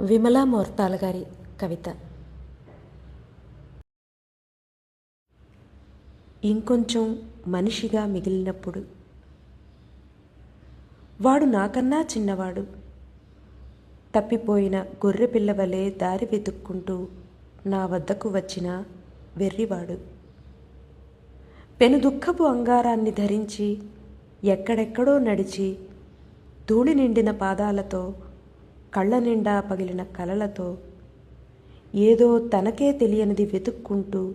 విమలా మోర్తాల గారి కవిత. ఇంకొంచెం మనిషిగా మిగిలినప్పుడు. వాడు నాకన్నా చిన్నవాడు. తప్పిపోయిన గొర్రె పిల్లవలే దారి వెతుక్కుంటూ నా వద్దకు వచ్చిన వెర్రివాడు. పెను దుఃఖపు అంగారాన్ని ధరించి ఎక్కడెక్కడో నడిచి ధూళి నిండిన పాదాలతో కళ్ళ నిండా పగిలిన కలలతో ఏదో తనకే తెలియనిది వెతుక్కుంటూ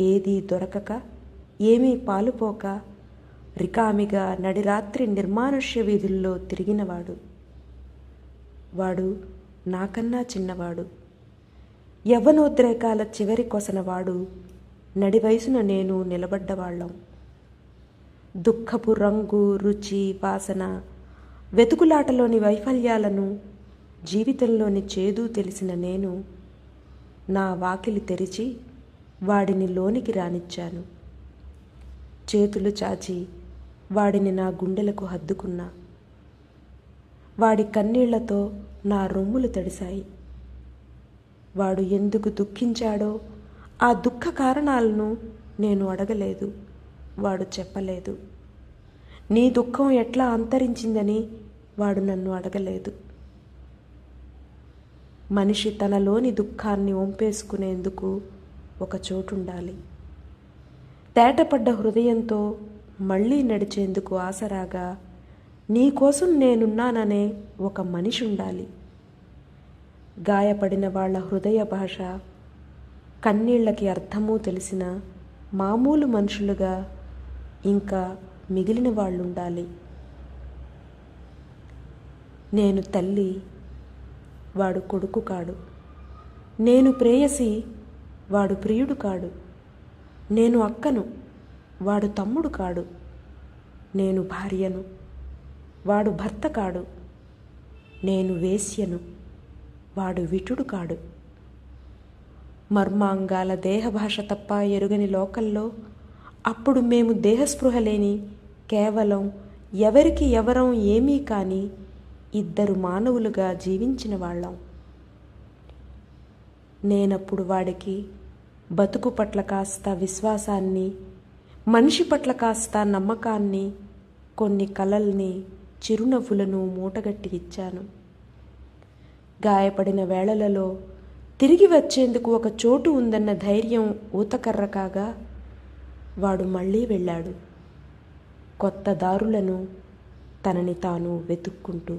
ఏదీ దొరకక ఏమీ పాలుపోక రికామిగా నడిరాత్రి నిర్మానుష్య వీధుల్లో తిరిగినవాడు. వాడు నాకన్నా చిన్నవాడు. యవ్వనోద్రేకాల చివరి కొసనవాడు. నడి వయసున నేను నిలబడ్డవాళ్ళం. దుఃఖపు రంగు రుచి వాసన వెతుకులాటలోని వైఫల్యాలను జీవితంలోని చేదు తెలిసిన నేను నా వాకిలి తెరిచి వాడిని లోనికి రానిచ్చాను. చేతులు చాచి వాడిని నా గుండెలకు హద్దుకున్నా. వాడి కన్నీళ్ళతో నా రొమ్ములు తడిశాయి. వాడు ఎందుకు దుఃఖించాడో ఆ దుఃఖ కారణాలను నేను అడగలేదు. వాడు చెప్పలేదు. నీ దుఃఖం ఎట్లా అంతరించిందని వాడు నన్ను అడగలేదు. మనిషి తనలోని దుఃఖాన్ని ఒంపేసుకునేందుకు ఒక చోటుండాలి. తేటపడ్డ హృదయంతో మళ్ళీ నడిచేందుకు ఆసరాగా నీకోసం నేనున్నాననే ఒక మనిషి ఉండాలి గాయపడిన వాళ్ళ హృదయ భాష కన్నీళ్ళకి అర్థమూ తెలిసిన మామూలు మనుషులుగా ఇంకా మిగిలిన వాళ్ళుండాలి. నేను తల్లి వాడు కొడుకు కాడు. నేను ప్రేయసి వాడు ప్రియుడు కాడు. నేను అక్కను వాడు తమ్ముడు కాడు. నేను భార్యను వాడు భర్త కాడు. నేను వేశ్యను వాడు విటుడు కాడు. మర్మాంగాల దేహభాష తప్ప ఎరుగని లోకల్లో అప్పుడు మేము దేహస్పృహ లేని కేవలం ఎవరికి ఎవరం ఏమీ కానీ ఇద్దరు మానవులుగా జీవించిన వాళ్ళం. నేనప్పుడు వాడికి బతుకు పట్ల కాస్త విశ్వాసాన్ని మనిషి పట్ల కాస్త నమ్మకాన్ని కొన్ని కలల్ని చిరునవ్వులను మూటగట్టి ఇచ్చాను. గాయపడిన వేళలలో తిరిగి వచ్చేందుకు ఒక చోటు ఉందన్న ధైర్యం ఊతకర్ర కాగా వాడు మళ్ళీ వెళ్ళాడు. కొత్త దారులను తనని తాను వెతుక్కుంటూ